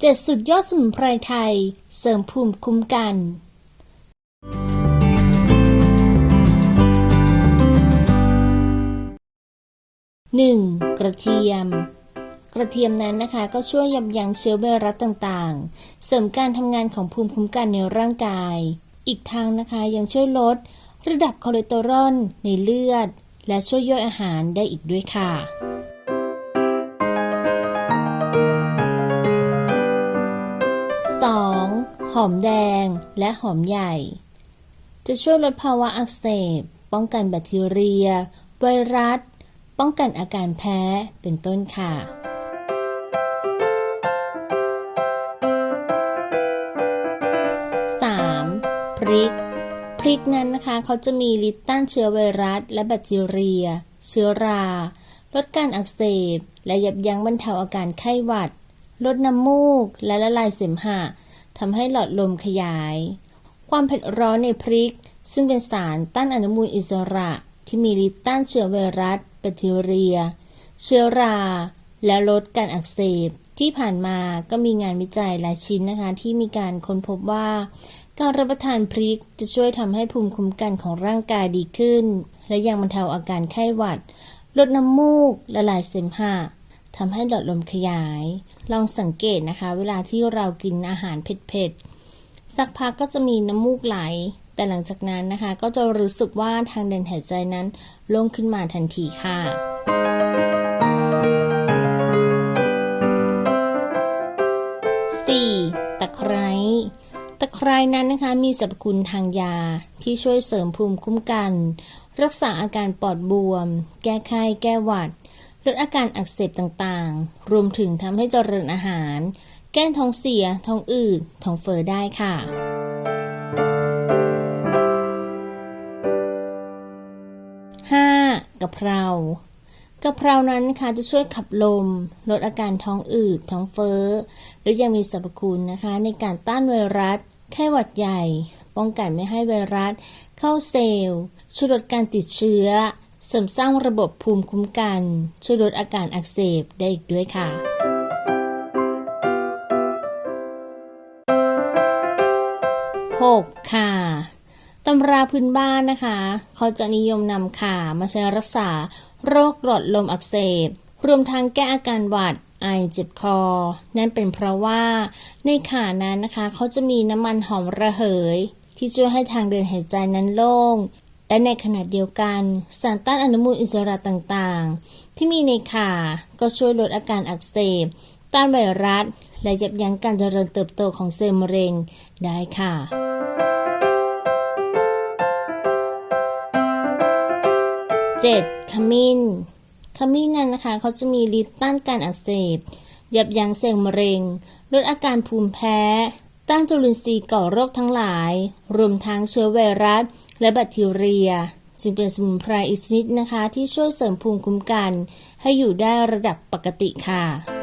เจ็ดสุดยอดสมุนไพรไทย เสริมภูมิคุ้มกัน 1. กระเทียม กระเทียมนั้นนะคะ ก็ช่วยยับยั้งเชื้อไวรัสต่างๆ เสริมการทำงานของภูมิคุ้มกันในร่างกาย อีกทางนะคะยังช่วยลด ระดับคอเลสเตอรอลในเลือด และช่วยย่อยอาหารได้อีกด้วยค่ะ 2. หอมแดงและหอมใหญ่ จะช่วยลดภาวะอักเสบ ป้องกันแบคทีเรีย ไวรัส ป้องกันอาการแพ้ เป็นต้นค่ะ 3. พริก พริกนั้นนะคะเขาจะมีฤทธิ์ต้านเชื้อไวรัส และแบคทีเรีย เชื้อรา ลดการอักเสบ และยับยั้งบรรเทาอาการไข้หวัด ลดน้ำมูกและละลายเสมหะทำให้หลอดลมขยาย ความเผ็ดร้อนในพริก ซึ่งเป็นสารต้านอนุมูลอิสระ ที่มีฤทธิ์ต้านเชื้อไวรัสแบคทีเรีย เชื้อรา และลดการอักเสบที่ผ่านมาก็มีงานวิจัยหลายชิ้นนะคะ ที่มีการค้นพบว่า การรับประทานพริกจะช่วยทำให้ภูมิคุ้มกันของร่างกายดีขึ้น และยังบรรเทาอาการไข้หวัด ลดน้ำมูกละลายเสมหะ ทำให้หลอดลมขยาย ลองสังเกตนะคะ เวลาที่เรากินอาหารเผ็ดๆสักพักก็จะมีน้ำมูกไหล แต่หลังจากนั้นนะคะ ก็จะรู้สึกว่าทางเดินหายใจนั้นโล่งขึ้นมาทันทีค่ะ 4. ตะไคร้ตะไคร้นั้นนะคะมีสรรพคุณทางยาที่ช่วยเสริมภูมิคุ้มกัน รักษาอาการปอดบวม แก้ไข้แก้หวัด ลดอาการอักเสบต่างๆ รวมถึงทำให้เจริญอาหาร แก้ท้องเสีย ท้องอืด ท้องเฟอ้อได้ค่ะ 5. กะเพรากะเพรานั้นนะคะจะช่วยขับลม ลดอาการท้องอืด ท้องเฟอ้อ และยังมีสรรพคุณนะคะ ในการต้านไวรัส ไข้หวัดใหญ่ ป้องกันไม่ให้ไวรัส เข้าเซลล์ช่วยลดการติดเชื้อ เสริมสร้างระบบภูมิคุ้มกัน ช่วยลดอาการอักเสบได้อีกด้วยค่ะ 6. ข่าตำราพื้นบ้านนะคะ เขาจะนิยมนำข่ามาใช้รักษา โรคหลอดลมอักเสบ รวมทั้งแก้อาการหวัดไอเจ็บคอ นั่นเป็นเพราะว่าในข่านั้นนะคะ เขาจะมีน้ำมันหอมระเหย ที่ช่วยให้ทางเดินหายใจนั้นโล่ง และในขณะเดียวกันสารต้านอนุมูลอิสระต่างๆ ที่มีในข่าก็ช่วยลดอาการอักเสบ ต้านไวรัส และยับยั้งการเจริญเติบโตของเซลล์มะเร็งได้ค่ะ 7. ขมิ้นขมิ้นนั้นนะคะเขาจะมีฤทธิ์ต้านการอักเสบ ยับยั้งเซลล์มะเร็ง ลดอาการภูมิแพ้ ต้านจุลินทรีย์ก่อโรคทั้งหลาย รวมทั้งเชื้อไวรัส และแบคทีเรีย จึงเป็นสมุนไพรอีกชนิดนะคะ ที่ช่วยเสริมภูมิคุ้มกัน ให้อยู่ได้ระดับปกติค่ะ